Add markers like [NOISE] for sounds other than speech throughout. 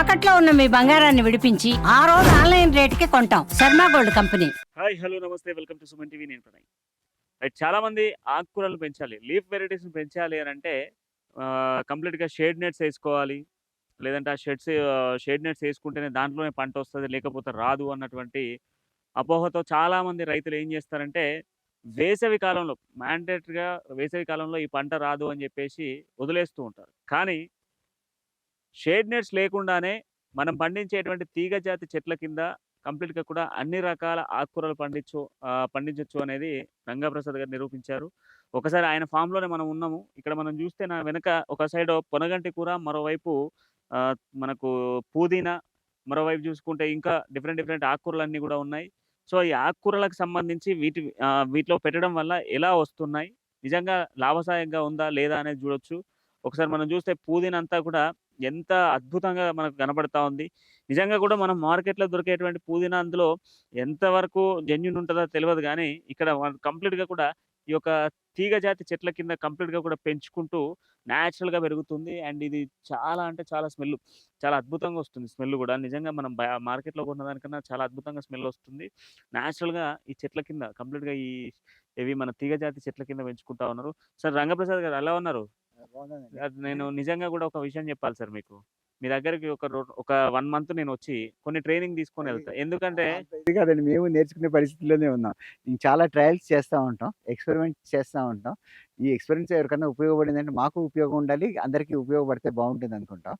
తాకట్లో ఉన్న మీ బంగారాన్ని విడిపించి ఆ రోజు ఆన్లైన్ రేటుకి కొంటాం. Sharma gold company. Hi hello namaste. Welcome to Suman TV. నేను ప్రణయ్. రైట్ చాలా మంది ఆకుకూరలు పెంచాలి లీఫ్ వెరైటీస్ పెంచాలి అని అంటే కంప్లీట్గా షేడ్ నెట్స్ వేసుకోవాలి. లేదంటే ఆ షెడ్స్ షేడ్ నెట్స్ వేసుకుంటేనే దాంట్లోనే పంట వస్తుంది లేకపోతే రాదు అన్నటువంటి అపోహతో చాలా మంది రైతులు ఏం చేస్తారంటే వేసవి కాలంలో మ్యాండేటరీగా వేసవి కాలంలో ఈ పంట రాదు అని చెప్పేసి వదిలేస్తూ ఉంటారు. కానీ షేడ్ నెట్స్ లేకుండానే మనం పండించేటువంటి తీగ జాతి చెట్ల కింద కంప్లీట్గా కూడా అన్ని రకాల ఆకుకూరలు పండించు ఆ, పండించొచ్చు అనేది రంగప్రసాద్ గారు నిరూపించారు. ఒకసారి ఆయన ఫామ్లోనే మనం ఉన్నాము. ఇక్కడ మనం చూస్తే నా వెనక ఒక సైడ్ పొనగంటి కూర మరోవైపు మనకు పుదీనా మరోవైపు చూసుకుంటే ఇంకా డిఫరెంట్ డిఫరెంట్ ఆకుకూరలు అన్ని కూడా ఉన్నాయి. సో ఈ ఆకుకూరలకు సంబంధించి వీటి వీటిలో పెట్టడం వల్ల ఎలా వస్తున్నాయి? నిజంగా లాభసాయంగా ఉందా లేదా అనేది చూడొచ్చు. ఒకసారి మనం చూస్తే పుదీనా అంతా కూడా ఎంత అద్భుతంగా మనకు కనబడతా ఉంది. నిజంగా కూడా మనం మార్కెట్లో దొరికేటువంటి పుదీనా అందులో ఎంతవరకు జెన్యున్ ఉంటుందో తెలియదు కానీ ఇక్కడ కంప్లీట్గా కూడా ఈ యొక్క తీగ జాతి చెట్ల కింద కంప్లీట్గా కూడా పెంచుకుంటూ న్యాచురల్గా పెరుగుతుంది. అండ్ ఇది చాలా అంటే చాలా స్మెల్ చాలా అద్భుతంగా వస్తుంది స్మెల్ కూడా. నిజంగా మనం మార్కెట్లో కొన్న దానికన్నా చాలా అద్భుతంగా స్మెల్ వస్తుంది. న్యాచురల్గా ఈ చెట్ల కింద కంప్లీట్గా ఈ ఇవి మన తీగ జాతి చెట్ల కింద పెంచుకుంటా ఉన్నారు. సార్ రంగప్రసాద్ గారు ఎలా ఉన్నారు? అది నేను నిజంగా కూడా ఒక విషయం చెప్పాలి సార్ మీకు. మీ దగ్గరికి ఒక ఒక వన్ మంత్ నేను వచ్చి కొన్ని ట్రైనింగ్ తీసుకొని వెళ్తా. ఎందుకంటే ఇది కాదండి. మేము నేర్చుకునే పరిస్థితిలోనే ఉన్నాం. మేము చాలా ట్రయల్స్ చేస్తూ ఉంటాం. ఎక్స్పెరిమెంట్స్ చేస్తూ ఉంటాం. ఈ ఎక్స్పెరిమెంట్స్ ఎవరికైనా ఉపయోగపడింది అంటే మాకు ఉపయోగం ఉండాలి. అందరికీ ఉపయోగపడితే బాగుంటుంది అనుకుంటాం.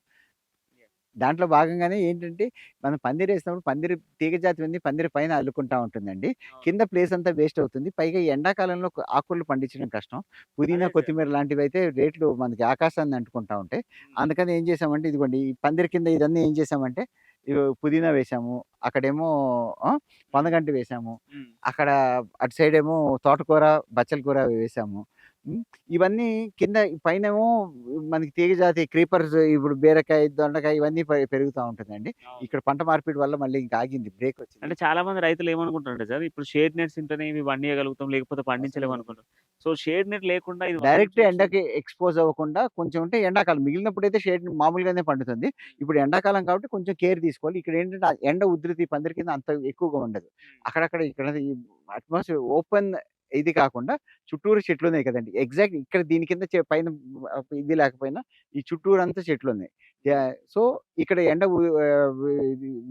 దాంట్లో భాగంగానే ఏంటంటే మనం పందిరి వేసినప్పుడు పందిరి తీగ జాతి ఉంది పందిరి పైన అల్లుకుంటా ఉంటుందండి. కింద ప్లేస్ అంతా వేస్ట్ అవుతుంది. పైగా ఈ ఎండాకాలంలో ఆకుకూరలు పండించడం కష్టం. పుదీనా. కొత్తిమీర లాంటివి అయితే రేట్లు మనకి ఆకాశాన్ని అంటుకుంటా ఉంటాయి. అందుకని ఏం చేసామంటే ఇదిగోండి ఈ పందిరి కింద ఇదన్నీ ఏం చేసామంటే పుదీనా వేసాము అక్కడేమో ఆ, పొనగంటి వేసాము అక్కడ అటు సైడ్ ఏమో తోటకూర బచ్చల కూర వేసాము. ఇవన్నీ కింద పైనేమో మనకి తీగ జాతి క్రీపర్స్ ఇప్పుడు బీరకాయ దొండకాయ ఇవన్నీ పె- పెరుగుతూ ఉంటుందండి. అవును. ఇక్కడ పంట మార్పిడి వల్ల మళ్ళీ ఇంకా ఆగింది బ్రేక్ అంటే వచ్చింది చాలా మంది రైతులు ఏమనుకుంటారంటే సార్ ఇప్పుడు షేడ్ నెట్స్ ఉంటేనే ఇవి పండియగలుగుతాం లేకపోతే పండించలేము అనుకుంటారు. సో షేడ్ నెట్ లేకుండా ఇది డైరెక్ట్ పండించొచ్చు. ఎండకి ఎక్స్పోజ్ అవ్వకుండా కొంచెం ఉంటే ఎండాకాలం మిగిలినప్పుడు అయితే షేడ్ మామూలుగానే పండుతుంది. ఇప్పుడు ఎండాకాలం కాబట్టి కొంచెం కేర్ తీసుకోవాలి. ఇక్కడ ఏంటంటే ఆ ఎండ ఉధృతి పందిరి కింద అంత ఎక్కువగా ఉండదు. అక్కడక్కడ ఇక్కడ ఈ అట్మాస్ఫియర్ ఓపెన్ ఇది కాకుండా చుట్టూరు చెట్లు ఉన్నాయి కదండి. ఎగ్జాక్ట్ ఇక్కడ దీని కింద పైన ఇది లేకపోయినా ఈ చుట్టూరు అంతా చెట్లు ఉన్నాయి సో ఇక్కడ ఎండ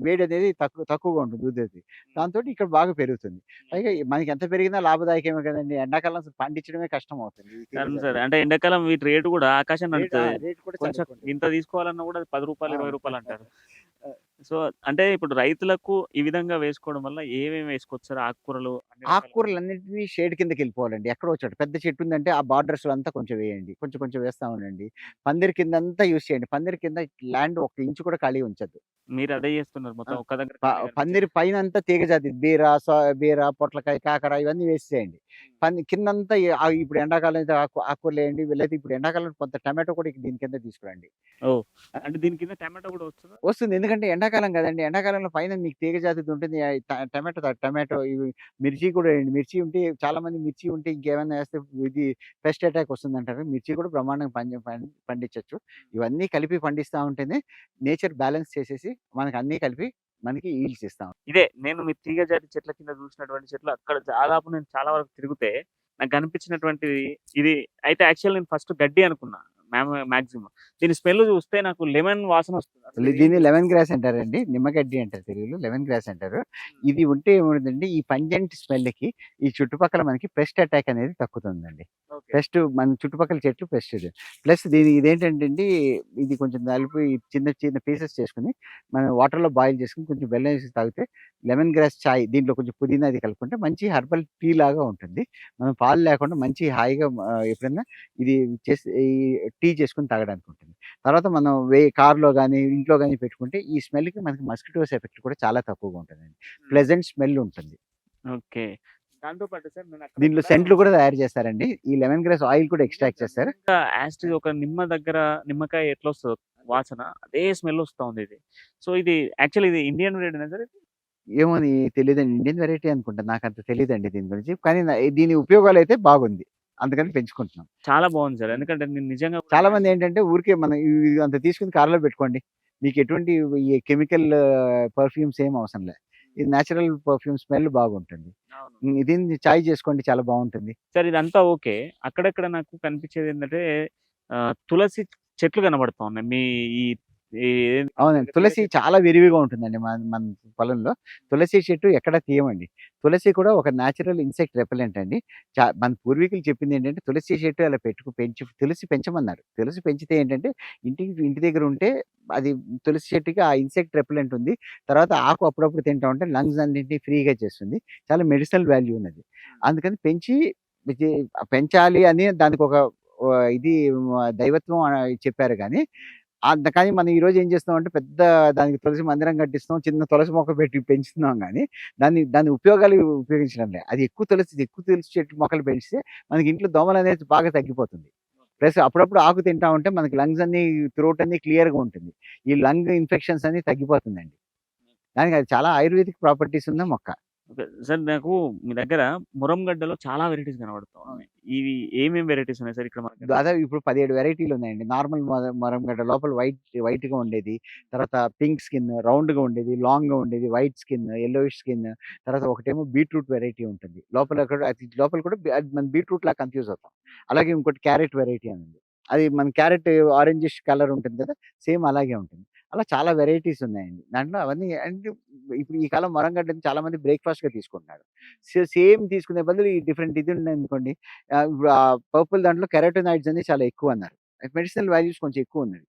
వేడి అనేది తక్కువ తక్కువగా ఉంటుంది ఉధృతి దాంతో ఇక్కడ బాగా పెరుగుతుంది. పైగా మనకి ఎంత పెరిగినా లాభదాయకమే కదండి. ఎండాకాలం పండించడమే కష్టం అవుతుంది. సార్. అంటే ఎండాకాలం వీటి రేటు కూడా ఆకాశం రేట్ కూడా. ఇంత తీసుకోవాలన్నా కూడా పది రూపాయలు ఇరవై. రూపాయలు అంటారు. సో అంటే ఇప్పుడు రైతులకు ఈ విధంగా వేసుకోవడం వల్ల ఏమేమి వేసుకోవచ్చు సార్ ఆకుకూరలు అన్ని రకాల- ఆకుకూరలన్నింటినీ షేడ్ కిందకి వెళ్ళిపోవాలండి. ఎక్కడో చోట. పెద్ద చెట్టు ఉందంటే ఆ బార్డర్స్ అంతా కొంచెం వేయండి. కొంచెం కొంచెం వేస్తా ఉండండి. పందిరి కింద అంతా యూస్ చేయండి. పందిరి కింద ల్యాండ్ ఒక ఇంచు కూడా ఖాళీ ఉంచద్దు. మీరు అదే చేస్తున్నారు మొత్తం ఒక్క దగ్గర పందిరి పైన అంతా తీగ జాతి బీర బీర పొట్లకాయ కాకర ఇవన్నీ వేసేయండి పంది కిందంతా ఇప్పుడు ఎండాకాలం అయితే ఆకు ఆకుకూరలు వేయండి లేకపోతే ఇప్పుడు ఎండాకాలం కొంత టమాటో కూడా దీని కింద తీసుకురండి. అంటే దీని కింద టమాటో కూడా వస్తుందా? వస్తుంది. ఎందుకంటే ఎండాకాలం కదండి. ఎండాకాలంలో పైన మీకు తీగ జాతి ఉంటుంది టమాటో టమాటో ఇవి మిర్చి కూడా వేయండి. మిర్చి ఉంటే చాలా మంది మిర్చి ఉంటే ఇంకేమైనా వేస్తే ఇది పెస్ట్ అటాక్ వస్తుంది అంటారు మిర్చి కూడా బ్రహ్మాండంగా పండి- పండించవచ్చు ఇవన్నీ కలిపి పండిస్తూ ఉంటేనే నేచర్ బ్యాలెన్స్ చేసేసి మనకి అన్నీ కలిపి మనకి ఈల్స్ ఇస్తాం. ఇదే నేను మీ తీగ జాతి చెట్ల కింద చూసినటువంటి చెట్లు అక్కడ దాదాపు నేను చాలా వరకు తిరిగితే నాకు కనిపించినటువంటిది ఇది అయితే యాక్చువల్ నేను ఫస్ట్ గడ్డి అనుకున్నా. మాక్సిమం. దీని స్మెల్ చూస్తే నాకు లెమన్ వాసన వస్తుంది. దీన్ని లెమన్ గ్రాస్ అంటారండి. నిమ్మగడ్డి అంటారు తెలుగులో లెమన్ గ్రాస్ అంటారు. ఇది ఉంటే ఏముంటుందండి ఈ పంజెంట్ స్మెల్కి ఈ చుట్టుపక్కల మనకి పెస్ట్ అటాక్ అనేది తక్కుతుందండి. పెస్ట్ మన చుట్టుపక్కల చెట్లు పెస్ట్ ఇది. ప్లస్ దీని ఇదేంటంటే అండి ఇది కొంచెం నలిపి చిన్న చిన్న పీసెస్ చేసుకుని మనం వాటర్లో బాయిల్ చేసుకుని కొంచెం బెల్లం వేసి తాగితే లెమన్ గ్రాస్ చాయ్ దీంట్లో కొంచెం పుదీనా అది కలుపుకుంటే మంచి హర్బల్ టీ లాగా ఉంటుంది. మనం పాలు లేకుండా మంచి హాయిగా ఎప్పుడైనా ఇది చేసి ఈ టీ చేసుకుని తాగడానికి ఉంటుంది. తర్వాత మనం వే కార్లో కానీ ఇంట్లో కానీ పెట్టుకుంటే ఈ స్మెల్కి మనకి మస్కిటోస్ ఎఫెక్ట్ కూడా చాలా తక్కువగా ఉంటుందండి. ప్లెజెంట్ స్మెల్ ఉంటుంది. ఓకే. దాంతో పాటు సార్ దీంట్లో సెంట్లు కూడా తయారు చేస్తారండి. ఈ లెమన్ గ్రాస్ ఆయిల్ కూడా ఎక్స్ట్రాక్ట్ చేస్తారు. యాస్టిజ్ ఒక నిమ్మ దగ్గర నిమ్మకాయ ఎట్లా వస్తుందో వాసన అదే స్మెల్ వస్తా ఉంది ఇది. సో ఇది యాక్చువల్ ఇది ఇండియన్ బ్రీడ్ సార్? ఏమో తెలియదండి. ఇండియన్ వెరైటీ అనుకుంటా. నాకు అంత తెలియదండి దీని గురించి. కానీ దీని ఉపయోగాలు అయితే బాగుంది. అందుకని పెంచుకుంటున్నాం. చాలా బాగుంది సార్. ఎందుకంటే నేను నిజంగా చాలా మంది ఏంటంటే ఊరికే మనం ఇవి అంత తీసుకుని కార్లో పెట్టుకోండి. మీకు ఎటువంటి ఈ కెమికల్ పర్ఫ్యూమ్స్ ఏం అవసరం లేదు. ఇది నేచురల్ పర్ఫ్యూమ్ స్మెల్ బాగుంటుంది. ఇది చాయ్ చేసుకోండి చాలా బాగుంటుంది. సార్ ఇదంతా ఓకే. అక్కడక్కడ నాకు కనిపించేది ఏంటంటే తులసి చెట్లు కనబడతా ఉన్నాయి. మీ ఈ- అవునండి తులసి చాలా విరివిగా ఉంటుందండి మన మన పొలంలో. తులసి చెట్టు ఎక్కడ తీయమండి. తులసి కూడా ఒక న్యాచురల్ ఇన్సెక్ట్ రెపెలెంట్ అండి. చా- మన పూర్వీకులు చెప్పింది ఏంటంటే తులసి చెట్టు అలా పెట్టుకు పెంచి తులసి పెంచమన్నారు. తులసి పెంచితే ఏంటంటే ఇంటికి ఇంటి దగ్గర ఉంటే అది తులసి చెట్టుకి ఆ ఇన్సెక్ట్ రెపెలెంట్ ఉంది. తర్వాత ఆకు అప్పుడప్పుడు తింటా ఉంటే లంగ్స్ అన్నింటినీ ఫ్రీగా చేస్తుంది. చాలా మెడిసినల్ వాల్యూ ఉన్నది. అందుకని పెంచి పెంచాలి అని దానికి ఒక ఇది దైవత్వం చెప్పారు కానీ కానీ మనం ఈరోజు ఏం చేస్తున్నాం అంటే పెద్ద దానికి తులసి మందిరం కట్టిస్తున్నాం చిన్న తులసి మొక్క పెట్టి పెంచుతున్నాం కానీ దాన్ని దాని ఉపయోగాలు ఉపయోగించడం లేదు. అది ఎక్కువ తులసి ఎక్కువ తులసి చెట్టు మొక్కలు పెంచితే మనకి ఇంట్లో దోమలు అనేది బాగా తగ్గిపోతుంది. ప్లస్ అప్పుడప్పుడు ఆకు తింటా ఉంటే మనకి లంగ్స్ అన్ని త్రోట్ అన్ని క్లియర్గా ఉంటుంది. ఈ లంగ్ ఇన్ఫెక్షన్స్ అన్ని తగ్గిపోతుందండి. దానికి అది చాలా ఆయుర్వేదిక్ ప్రాపర్టీస్ ఉన్న మొక్క. ఓకే. సార్ నాకు మీ దగ్గర మురంగడ్డలో చాలా వెరైటీస్ కనబడతా ఇవి ఏమేమి వెరైటీస్ ఉన్నాయి సార్ ఇక్కడ మనకి దాదాపు ఇప్పుడు పదిహేడు వెరైటీలు ఉన్నాయండి. నార్మల్ మరంగడ్డ లోపల వైట్ వైట్గా ఉండేది. తర్వాత పింక్ స్కిన్ రౌండ్గా ఉండేది. లాంగ్గా ఉండేది. White skin yellowish skin. తర్వాత ఒకటేమో బీట్రూట్ వెరైటీ ఉంటుంది. లోపల అది లోపల కూడా అది మన బీట్రూట్ లా కన్ఫ్యూజ్ అవుతాం. అలాగే ఇంకోటి క్యారెట్ వెరైటీ అని ఉంది. అది మన క్యారెట్ ఆరెంజిష్ కలర్ ఉంటుంది కదా? సేమ్ అలాగే ఉంటుంది. అలా చాలా వెరైటీస్ ఉన్నాయండి. దాంట్లో అవన్నీ అంటే ఇప్పుడు ఈ కాలం మరంగడ్డని చాలా మంది బ్రేక్ఫాస్ట్గా తీసుకుంటున్నారు సేమ్ తీసుకునే బదులు ఈ డిఫరెంట్ ఇది ఉంది అనుకోండి ఇప్పుడు ఆ పర్పుల్ దాంట్లో కెరటోనాయిడ్స్ అనేది చాలా ఎక్కువ అన్నారు. మెడిసినల్ వాల్యూస్ కొంచెం ఎక్కువ ఉన్నది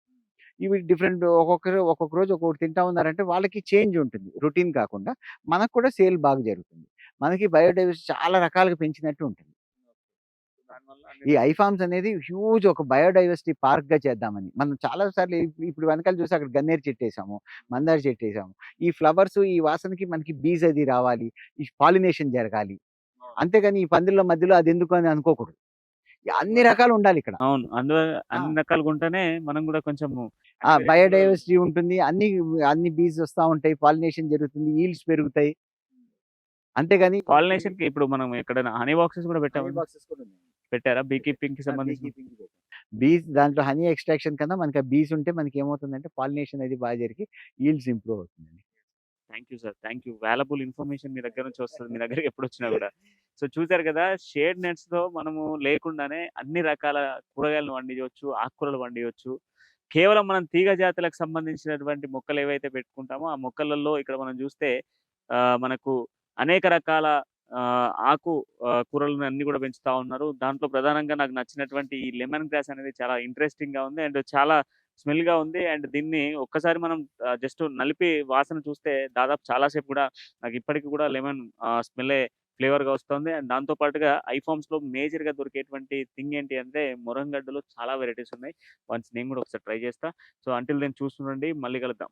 ఇవి డిఫరెంట్ ఒక్కొక్కరు ఒక్కొక్క రోజు ఒక్కొక్కటి తింటా ఉన్నారంటే వాళ్ళకి చేంజ్ ఉంటుంది. రొటీన్ కాకుండా మనకు కూడా సేల్ బాగా జరుగుతుంది. మనకి బయోడైవర్సిటీ చాలా రకాలుగా పెంచినట్టు ఉంటుంది. ఈ ఐఫార్మ్స్ అనేది హ్యూజ్ ఒక బయోడైవర్సిటీ పార్క్గా చేద్దామని. మనం చాలా సార్లు ఇప్- ఇప్పుడు వెనకాల చూసి అక్కడ గన్నేరు చెట్టు వేసాము మందార చెట్టు వేసాము ఈ ఫ్లవర్స్ ఈ వాసనకి మనకి బీజ్ అది రావాలి ఈ పాలినేషన్ జరగాలి. అంతేగాని ఈ పందిళ్ళ మధ్యలో అది ఎందుకు అని అనుకోకూడదు. అన్ని రకాలు ఉండాలి ఇక్కడ. అవును. అన్ని రకాలుగా ఉంటేనే మనం కూడా కొంచెం బయోడైవర్సిటీ ఉంటుంది. అన్ని అన్ని బీజ్ వస్తా ఉంటాయి. పాలినేషన్ జరుగుతుంది. ఈల్డ్స్ పెరుగుతాయి. అంతేగాని పాలినేషన్కి ఇప్పుడు మనం ఎక్కడైనా హనీ బాక్సెస్ కూడా పెట్టాము పెట్టారా? బీ కీపింగ్కి సంబంధించి బీస్ దాంట్లో హనీ ఎక్స్ట్రాక్షన్ కన్నా మనకి బీస్ ఉంటే మనకి ఏమవుతుందంటే పాలినేషన్ అది బాగా జరిగి ఈల్డ్స్ ఇంప్రూవ్ అవుతుందండి. Thank you sir. Thank you. Valuable information మీ దగ్గర నుంచి వస్తుంది. మీ [LAUGHS] దగ్గరికి ఎప్పుడు వచ్చినా కూడా. సో చూసారు కదా షేడ్ నెట్స్తో మనము లేకుండానే అన్ని రకాల కూరగాయలను వండించవచ్చు ఆకుకూరలు వండించవచ్చు కేవలం మనం తీగ జాతులకు సంబంధించినటువంటి మొక్కలు ఏవైతే పెట్టుకుంటామో ఆ మొక్కలలో ఇక్కడ మనం చూస్తే ఆ, మనకు అనేక రకాల ఆకు కూరలను అన్ని కూడా పెంచుతా ఉన్నారు. దాంట్లో ప్రధానంగా నాకు నచ్చినటువంటి ఈ లెమన్ గ్రాస్ అనేది చాలా ఇంట్రెస్టింగ్గా ఉంది. అండ్ చాలా స్మెల్గా ఉంది. అండ్ దీన్ని ఒక్కసారి మనం జస్ట్ నలిపి వాసన చూస్తే దాదాపు చాలా సేపు కూడా నాకు ఇప్పటికి కూడా లెమన్ స్మెల్ ఫ్లేవర్గా వస్తుంది. అండ్ దాంతో పాటుగా ఐఫామ్స్లో మేజర్గా దొరికేటువంటి థింగ్ ఏంటి అంటే మురంగడ్డలో చాలా వెరైటీస్ ఉన్నాయి. వన్స్ నేను కూడా ఒకసారి ట్రై చేస్తా. సో అంటిల్ నేను చూస్తుండండి. మళ్ళీ కలుద్దాం.